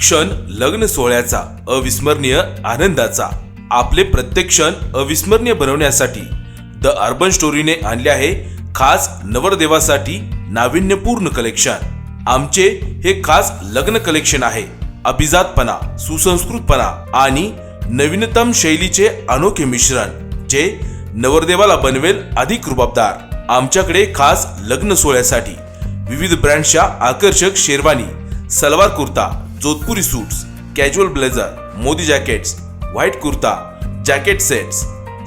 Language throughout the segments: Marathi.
क्षण लग्न सोहळ्याचा अविस्मरणीय आनंदाचा. आपले प्रत्येक क्षण अविस्मरणीय बनवण्यासाठी द अर्बन स्टोरीने आणले आहे खास नवरदेवासाठी नाविन्यपूर्ण कलेक्शन आमचे हे खास लग्न कलेक्शन आहे. अभिजातपणा सुसंस्कृतपणा आणि नवीनतम शैलीचे अनोखे मिश्रण जे नवरदेवाला बनवेल अधिक रुबाबदार. आमच्याकडे खास लग्न सोहळ्यासाठी विविध ब्रँडच्या आकर्षक sherwani salwar kurta Jodhpuri suits casual blazer Modi jackets white kurta jacket sets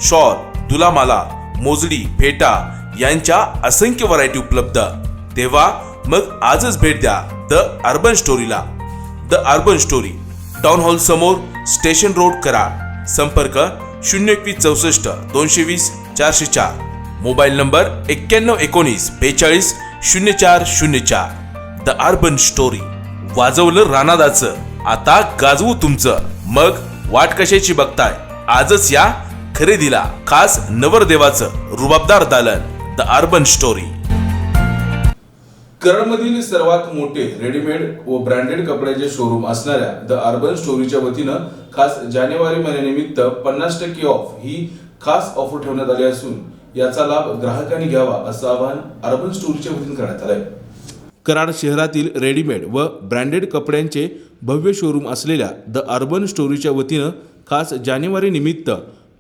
shawl दुलामाला मोजडी फेटा यांच्या असंख्य व्हरायटी उपलब्ध. तेव्हा मग आजच भेट द्या the urban स्टोरीला the urban story town hall समोर स्टेशन रोड कराड संपर्क शून्य एकवीस चौसष्ट दोनशे वीस चारशे चार. मोबाईल नंबर एक्क्याण्णव एकोणीस बेचाळीस शून्य चार शून्य चार. द अर्बन स्टोरी वाजवलं रानादाचं. आता गाजवू तुमचं. मग वाट कशाची बघताय? आजच या खरेदीला खास नवरदेवाचं रुबाबदार दालन. द अर्बन स्टोरी कराडमधील सर्वात मोठे रेडीमेड व ब्रँडेड कपड्याचे शोरूम असणाऱ्या द अर्बन स्टोरीच्या वतीनं खास जानेवारी महिन्यानिमित्त पन्नास टक्के ऑफ ही खास ऑफर ठेवण्यात आली असून याचा लाभ ग्राहकांनी घ्यावा असं आवाहन अर्बन स्टोरीच्या वतीनं करण्यात आलंय. कराड शहरातील रेडीमेड व ब्रँडेड कपड्यांचे भव्य शोरूम असलेल्या द अर्बन स्टोरीच्या वतीनं खास जानेवारी निमित्त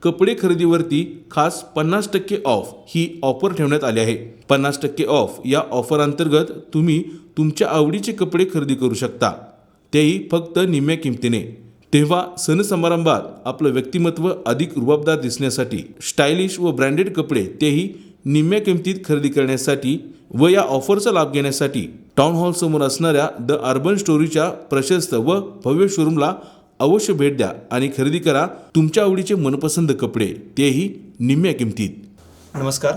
कपडे खरेदीवरती खास पन्नास टक्के ऑफ ही ऑफर ठेवण्यात आली आहे. पन्नास टक्के ऑफ या ऑफर अंतर्गत तुम्ही तुमच्या आवडीचे कपडे खरेदी करू शकता. तेही फक्त निम्म्या किमतीने. तेव्हा सण समारंभात आपलं व्यक्तिमत्व अधिक रुबाबदार दिसण्यासाठी स्टायलिश व ब्रँडेड कपडे तेही निम्म्या किमतीत खरेदी करण्यासाठी व या ऑफरचा लाभ घेण्यासाठी टाउन हॉल समोर असणाऱ्या द अर्बन स्टोरीच्या प्रशस्त व भव्य शोरूमला अवश्य भेट द्या आणि खरेदी करा तुमच्या आवडीचे मनपसंत कपडे. तेही निम्म्या किमतीत. नमस्कार.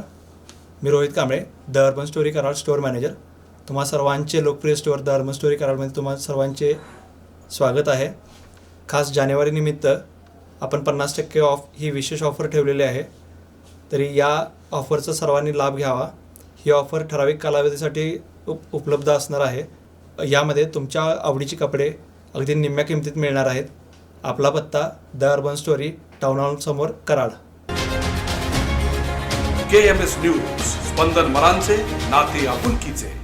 मी Rohit Kamble the urban story Karad store manager तुम्हा सर्वांचे लोकप्रिय स्टोअर द अर्बन स्टोरी कराडमध्ये तुम्हा सर्वांचे स्वागत आहे. खास जानेवारी निमित्त आपण पन्नास टक्के ऑफ ही विशेष ऑफर ठेवलेली आहे. तरी या ऑफरचा सर्वांनी लाभ घ्यावा. ही ऑफर ठराविक कालावधीसाठी उप उपलब्ध असणार आहे. यामध्ये तुमच्या आवडीचे कपडे अगदी निम्म्या किमतीत मिळणार आहेत. आपला पत्ता the urban story town hall समोर Karad. K M S news स्पंदन मरांचे नाते आपुलकीचे.